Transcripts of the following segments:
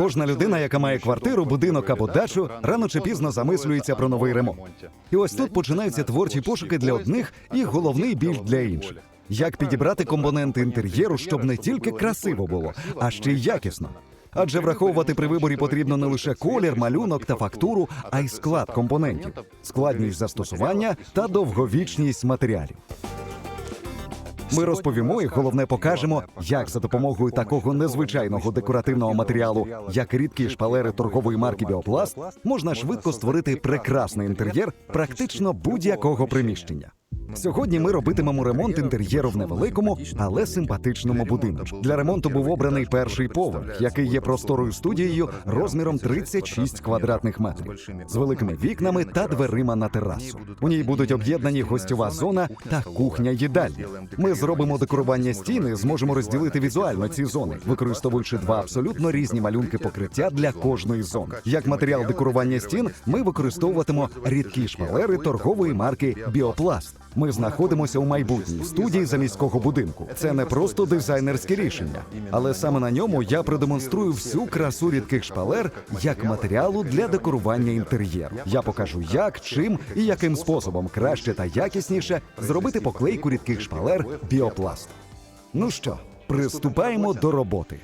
Кожна людина, яка має квартиру, будинок або дачу, рано чи пізно замислюється про новий ремонт. І ось тут починаються творчі пошуки для одних і головний біль для інших. Як підібрати компоненти інтер'єру, щоб не тільки красиво було, а ще й якісно. Адже враховувати при виборі потрібно не лише колір, малюнок та фактуру, а й склад компонентів, складність застосування та довговічність матеріалів. Ми розповімо і головне покажемо, як за допомогою такого незвичайного декоративного матеріалу, як рідкі шпалери торгової марки Біопласт, можна швидко створити прекрасний інтер'єр практично будь-якого приміщення. Сьогодні ми робитимемо ремонт інтер'єру в невеликому, але симпатичному будинку. Для ремонту був обраний перший поверх, який є просторою студією розміром 36 квадратних метрів з великими вікнами та дверима на терасу. У ній будуть об'єднані гостьова зона та кухня їдальня. Ми зробимо декорування стіни, зможемо розділити візуально ці зони, використовуючи два абсолютно різні малюнки покриття для кожної зони. Як матеріал декорування стін, ми використовуватимо рідкі шпалери торгової марки Біопласт. Ми знаходимося у майбутній студії заміського будинку. Це не просто дизайнерське рішення, але саме на ньому я продемонструю всю красу рідких шпалер як матеріалу для декорування інтер'єру. Я покажу, як, чим і яким способом краще та якісніше зробити поклейку рідких шпалер Біопласт. Ну що, приступаємо до роботи.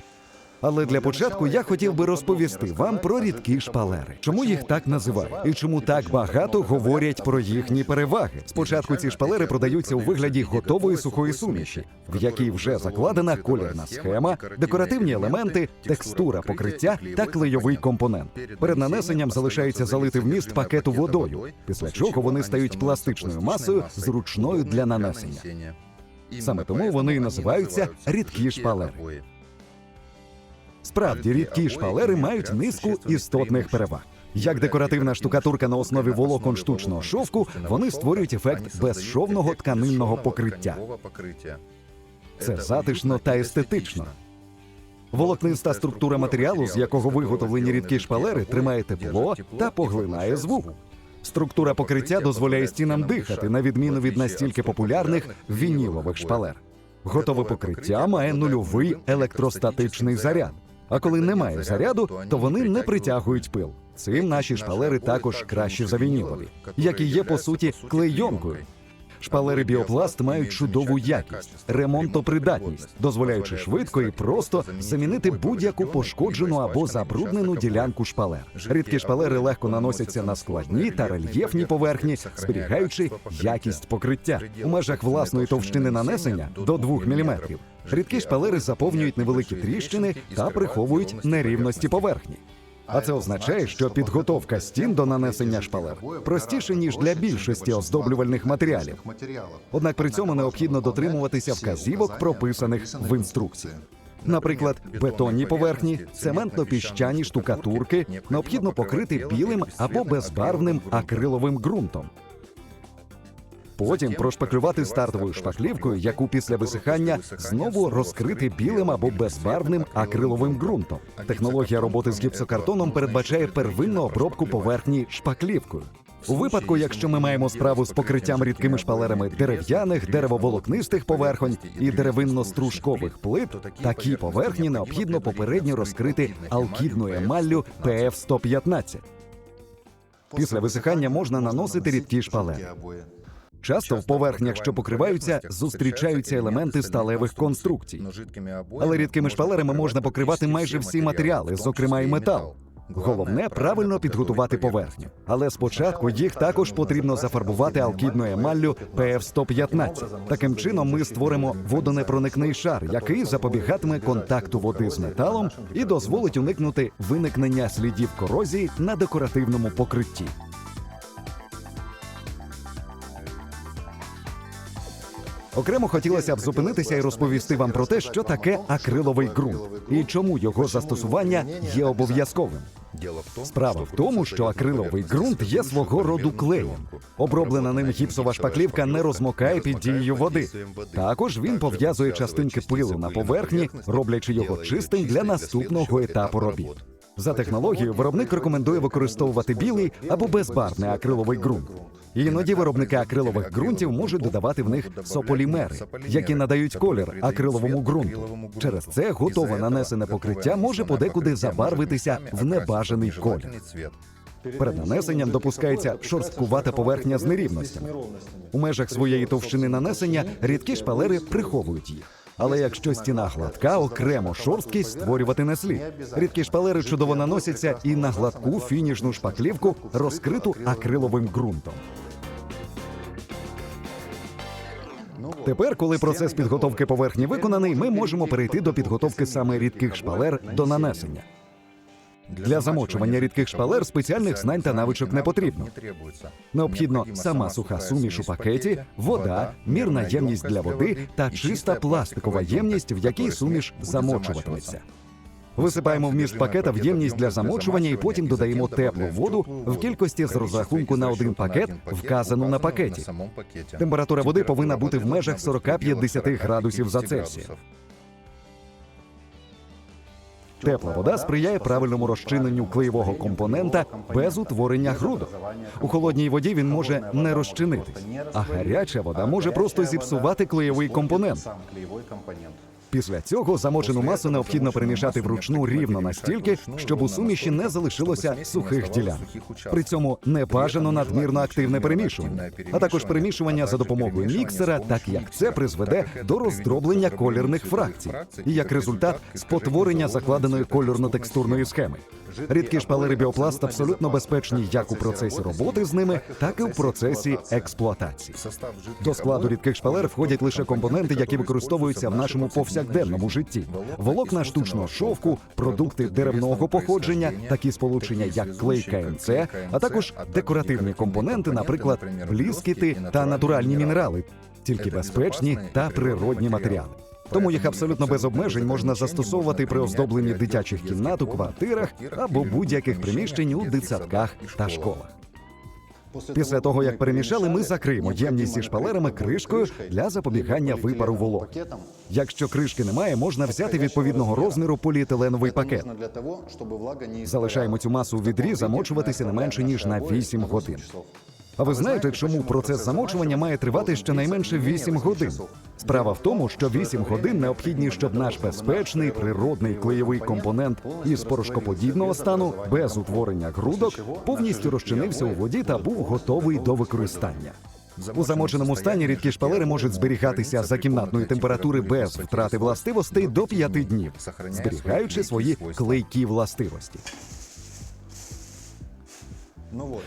Але для початку я хотів би розповісти вам про рідкі шпалери, чому їх так називають і чому так багато говорять про їхні переваги. Спочатку ці шпалери продаються у вигляді готової сухої суміші, в якій вже закладена колірна схема, декоративні елементи, текстура покриття та клейовий компонент. Перед нанесенням залишається залити вміст пакету водою, після чого вони стають пластичною масою, зручною для нанесення. Саме тому вони і називаються рідкі шпалери. Справді, рідкі шпалери мають низку істотних переваг. Як декоративна штукатурка на основі волокон штучного шовку, вони створюють ефект безшовного тканинного покриття. Це затишно та естетично. Волокниста структура матеріалу, з якого виготовлені рідкі шпалери, тримає тепло та поглинає звук. Структура покриття дозволяє стінам дихати, на відміну від настільки популярних вінілових шпалер. Готове покриття має нульовий електростатичний заряд. А коли немає заряду, то вони не притягують пил. Цим наші шпалери також кращі за вінілові, які є по суті клейонкою. Шпалери біопласт мають чудову якість, ремонтопридатність, дозволяючи швидко і просто замінити будь-яку пошкоджену або забруднену ділянку шпалер. Рідкі шпалери легко наносяться на складні та рельєфні поверхні, зберігаючи якість покриття у межах власної товщини нанесення до 2 мм. Рідкі шпалери заповнюють невеликі тріщини та приховують нерівності поверхні. А це означає, що підготовка стін до нанесення шпалер простіше ніж для більшості оздоблювальних матеріалів. Однак при цьому необхідно дотримуватися вказівок, прописаних в інструкції. Наприклад, бетонні поверхні, цементно-піщані штукатурки необхідно покрити білим або безбарвним акриловим ґрунтом. Потім прошпаклювати стартовою шпаклівкою, яку після висихання знову розкрити білим або безбарвним акриловим ґрунтом. Технологія роботи з гіпсокартоном передбачає первинну обробку поверхні шпаклівкою. У випадку, якщо ми маємо справу з покриттям рідкими шпалерами дерев'яних, деревоволокнистих поверхонь і деревинно-стружкових плит, такі поверхні необхідно попередньо розкрити алкідною емаллю PF 115 Після висихання можна наносити рідкі шпалери. Часто в поверхнях, що покриваються, зустрічаються елементи сталевих конструкцій. Але рідкими шпалерами можна покривати майже всі матеріали, зокрема і метал. Головне правильно підготувати поверхню. Але спочатку їх також потрібно зафарбувати алкідною емаллю PF 115 Таким чином ми створимо водонепроникний шар, який запобігатиме контакту води з металом і дозволить уникнути виникнення слідів корозії на декоративному покритті. Окремо хотілося б зупинитися і розповісти вам про те, що таке акриловий ґрунт і чому його застосування є обов'язковим. Справа в тому, що акриловий ґрунт є свого роду клеєм. Оброблена ним гіпсова шпаклівка не розмокає під дією води. Також він пов'язує частинки пилу на поверхні, роблячи його чистим для наступного етапу робіт. За технологією виробник рекомендує використовувати білий або безбарвний акриловий ґрунт. Іноді виробники акрилових ґрунтів можуть додавати в них сополімери, які надають колір акриловому ґрунту. Через це готове нанесене покриття може подекуди забарвитися в небажаний колір. Перед нанесенням допускається шорсткувата поверхня з нерівностями. У межах своєї товщини нанесення рідкі шпалери приховують їх. Але якщо стіна гладка, окремо шорсткість створювати не слід. Рідкі шпалери чудово наносяться і на гладку фінішну шпаклівку, розкриту акриловим ґрунтом. Тепер, коли процес підготовки поверхні виконаний, ми можемо перейти до підготовки саме рідких шпалер до нанесення. Для замочування рідких шпалер спеціальних знань та навичок не потрібно. Необхідно сама суха суміш у пакеті, вода, мірна ємність для води та чиста пластикова ємність, в якій суміш замочуватиметься. Висипаємо вміст пакета в ємність для замочування і потім додаємо теплу воду в кількості з розрахунку на один пакет, вказану на пакеті. Температура води повинна бути в межах 40-50 градусів за Цельсієм. Тепла вода сприяє правильному розчиненню клеєвого компонента без утворення грудок. У холодній воді він може не розчинитись, а гаряча вода може просто зіпсувати клеєвий компонент. Після цього замочену масу необхідно перемішати вручну рівно настільки, щоб у суміші не залишилося сухих ділянок. При цьому не бажано надмірно активне перемішування, а також перемішування за допомогою міксера, так як це призведе до роздроблення колірних фракцій і як результат спотворення закладеної кольорно-текстурної схеми. Рідкі шпалери біопласт абсолютно безпечні як у процесі роботи з ними, так і в процесі експлуатації. До складу рідких шпалер входять лише компоненти, які використовуються в нашому повсякденному житті: волокна штучного шовку, продукти деревного походження, такі сполучення, як клей КМЦ, а також декоративні компоненти, наприклад, бліскіти та натуральні мінерали, тільки безпечні та природні матеріали. Тому їх абсолютно без обмежень можна застосовувати при оздобленні дитячих кімнат у квартирах або будь-яких приміщень у дитсадках та школах. Після того, як перемішали, ми закриємо ємність зі шпалерами кришкою для запобігання випару волок. Якщо кришки немає, можна взяти відповідного розміру поліетиленовий пакет. Залишаємо цю масу у відрі замочуватися не менше ніж на 8 годин. А ви знаєте, чому процес замочування має тривати щонайменше 8 годин? Справа в тому, що 8 годин необхідні, щоб наш безпечний природний клеєвий компонент із порошкоподібного стану без утворення грудок повністю розчинився у воді та був готовий до використання. У замоченому стані рідкі шпалери можуть зберігатися за кімнатної температури без втрати властивостей до 5 днів, зберігаючи свої клейкі властивості.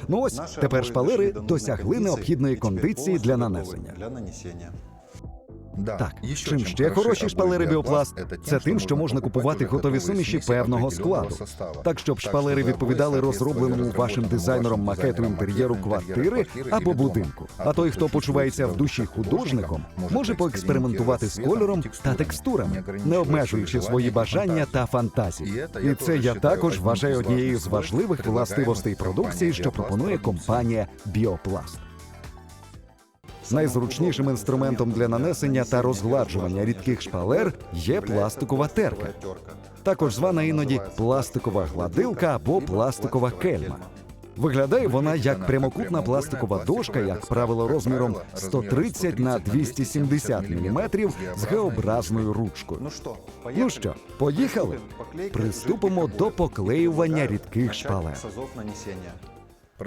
Ну ось тепер шпалери досягли необхідної кондиції для нанесення. Так, чим ще хороші шпалери біопласт, це тим, що можна купувати готові суміші певного складу, так щоб шпалери відповідали розробленому вашим дизайнером макету інтер'єру квартири або будинку. А той, хто почувається в душі художником, може поекспериментувати з кольором та текстурами, не обмежуючи свої бажання та фантазії. І це я також вважаю однією з важливих властивостей продукції, що пропонує компанія Біопласт. Найзручнішим інструментом для нанесення та розгладжування рідких шпалер є пластикова терка, також звана іноді пластикова гладилка або пластикова кельма. Виглядає вона як прямокутна пластикова дошка, як правило, розміром 130 на 270 мм з Г-образною ручкою. Ну що, поїхали? Приступимо до поклеювання рідких шпалер.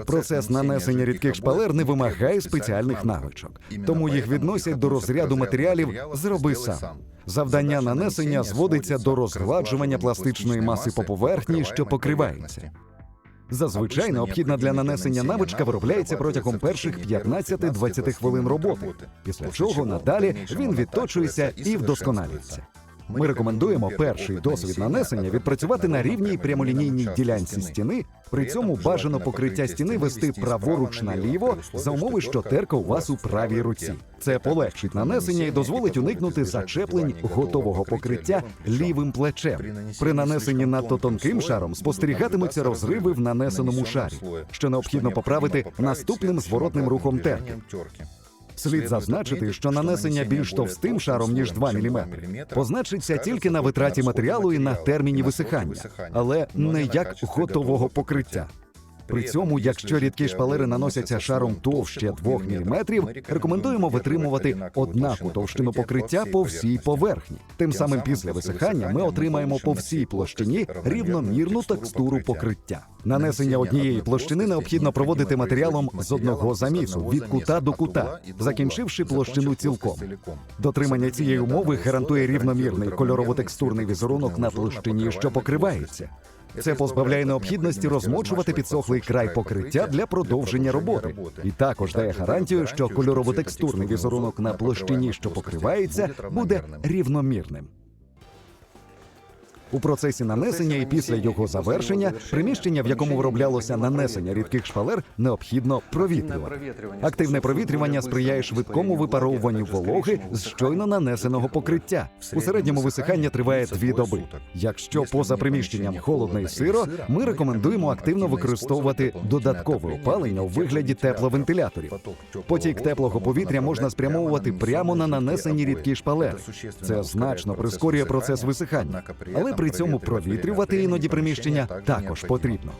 Процес нанесення рідких шпалер не вимагає спеціальних навичок, тому їх відносять до розряду матеріалів Зроби сам. Завдання нанесення зводиться до розгладжування пластичної маси по поверхні, що покривається. Зазвичай необхідна для нанесення навичка виробляється протягом перших 15-20 хвилин роботи, після чого надалі він відточується і вдосконалюється. Ми рекомендуємо перший досвід нанесення відпрацювати на рівній прямолінійній ділянці стіни. При цьому бажано покриття стіни вести праворуч наліво за умови, що терка у вас у правій руці. Це полегшить нанесення і дозволить уникнути зачеплень готового покриття лівим плечем. При нанесенні надто тонким шаром спостерігатимуться розриви в нанесеному шарі, що необхідно поправити наступним зворотним рухом терки. Слід зазначити, що нанесення більш товстим шаром ніж 2 мм позначиться тільки на витраті матеріалу і на терміні висихання, але не як готового покриття. При цьому, якщо рідкі шпалери наносяться шаром товще 2 мм, рекомендуємо витримувати однаку товщину покриття по всій поверхні. Тим самим після висихання ми отримаємо по всій площині рівномірну текстуру покриття. Нанесення однієї площини необхідно проводити матеріалом з одного замісу від кута до кута, закінчивши площину цілком. Дотримання цієї умови гарантує рівномірний кольорово-текстурний візерунок на площині, що покривається. Це позбавляє необхідності розмочувати підсохлий край покриття для продовження роботи, і також дає гарантію, що кольорово-текстурний візерунок на площині, що покривається, буде рівномірним. У процесі нанесення і після його завершення приміщення, в якому вироблялося нанесення рідких шпалер, необхідно провітрювати. Активне провітрювання сприяє швидкому випаровуванню вологи з щойно нанесеного покриття. У середньому висихання триває дві доби. Якщо поза приміщенням холодно і сиро, ми рекомендуємо активно використовувати додаткове опалення у вигляді тепловентиляторів. Потік теплого повітря можна спрямовувати прямо на нанесені рідкі шпалери. Це значно прискорює процес висихання, але при цьому провітрювати іноді приміщення також потрібно.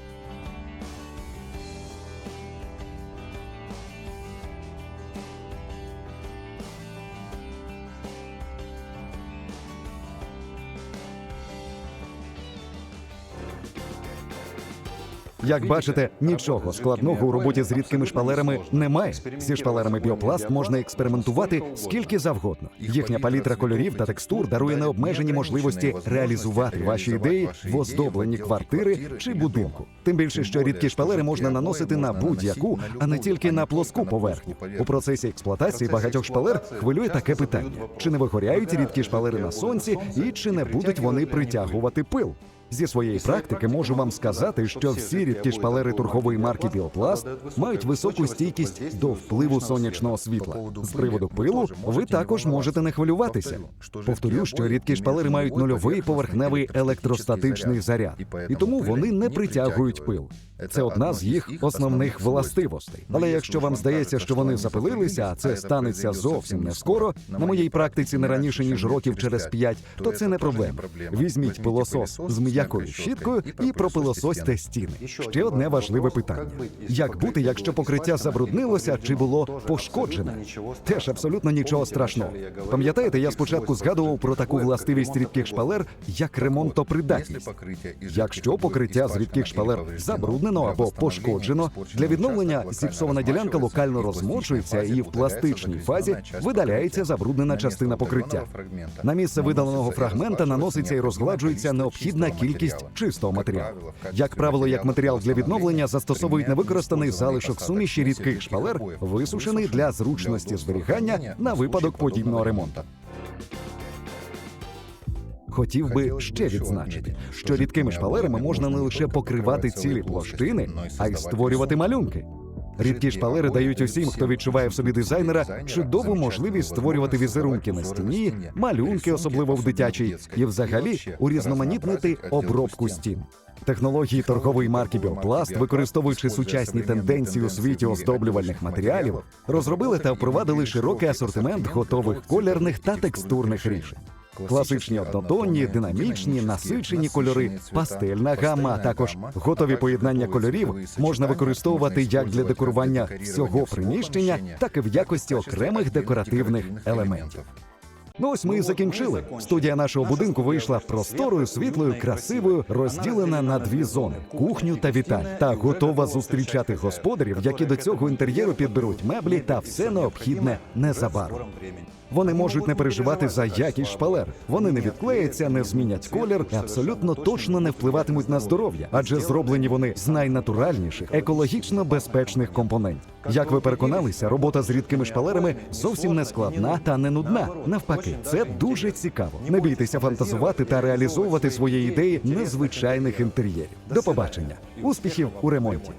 Як бачите, нічого складного у роботі з рідкими шпалерами немає. Зі шпалерами біопласт можна експериментувати скільки завгодно. Їхня палітра кольорів та текстур дарує необмежені можливості реалізувати ваші ідеї в оздобленні квартири чи будинку. Тим більше, що рідкі шпалери можна наносити на будь-яку, а не тільки на плоску поверхню. У процесі експлуатації багатьох шпалер хвилює таке питання: чи не вигоряють рідкі шпалери на сонці, і чи не будуть вони притягувати пил? Зі своєї практики можу вам сказати, що всі рідкі шпалери торгової марки Біопласт мають високу стійкість до впливу сонячного світла. З приводу пилу ви також можете не хвилюватися. Повторю, що рідкі шпалери мають нульовий поверхневий електростатичний заряд, і тому вони не притягують пил. Це одна з їх основних властивостей. Але якщо вам здається, що вони запилилися, а це станеться зовсім не скоро, на моїй практиці не раніше ніж років через п'ять, то це не проблема. Візьміть пилосос з м'якою щіткою і пропилососьте стіни. Ще одне важливе питання: як бути, якщо покриття забруднилося чи було пошкоджене? Теж абсолютно нічого страшного. Пам'ятаєте, я спочатку згадував про таку властивість рідких шпалер, як ремонтопридатність. Якщо покриття з рідких шпалер забруднено або пошкоджено, для відновлення зіпсована ділянка локально розмочується і в пластичній фазі видаляється забруднена частина покриття. На місце видаленого фрагмента наноситься і розгладжується необхідна кількість чистого матеріалу. Як правило, як матеріал для відновлення застосовують невикористаний залишок суміші рідких шпалер, висушений для зручності зберігання на випадок подібного ремонту. Хотів би ще відзначити, що рідкими шпалерами можна не лише покривати цілі площини, а й створювати малюнки. Рідкі шпалери дають усім, хто відчуває в собі дизайнера, чудову можливість створювати візерунки на стіні, малюнки, особливо в дитячій, і взагалі урізноманітнити обробку стін. Технології торгової марки Біопласт, використовуючи сучасні тенденції у світі оздоблювальних матеріалів, розробили та впровадили широкий асортимент готових колірних та текстурних рішень. Класичні однотонні, динамічні, насичені кольори, пастельна гама, а також готові поєднання кольорів можна використовувати як для декорування всього приміщення, так і в якості окремих декоративних елементів. Ну ось ми і закінчили. Студія нашого будинку вийшла просторою, світлою, красивою, розділена на дві зони кухню та вітальню, та готова зустрічати господарів, які до цього інтер'єру підберуть меблі та все необхідне незабаром. Вони можуть не переживати за якість шпалер. Вони не відклеяться, не змінять колір і абсолютно точно не впливатимуть на здоров'я, адже зроблені вони з найнатуральніших, екологічно безпечних компонентів. Як ви переконалися, робота з рідкими шпалерами зовсім не складна та не нудна. Навпаки, це дуже цікаво. Не бійтеся фантазувати та реалізовувати свої ідеї незвичайних інтер'єрів. До побачення, успіхів у ремонті.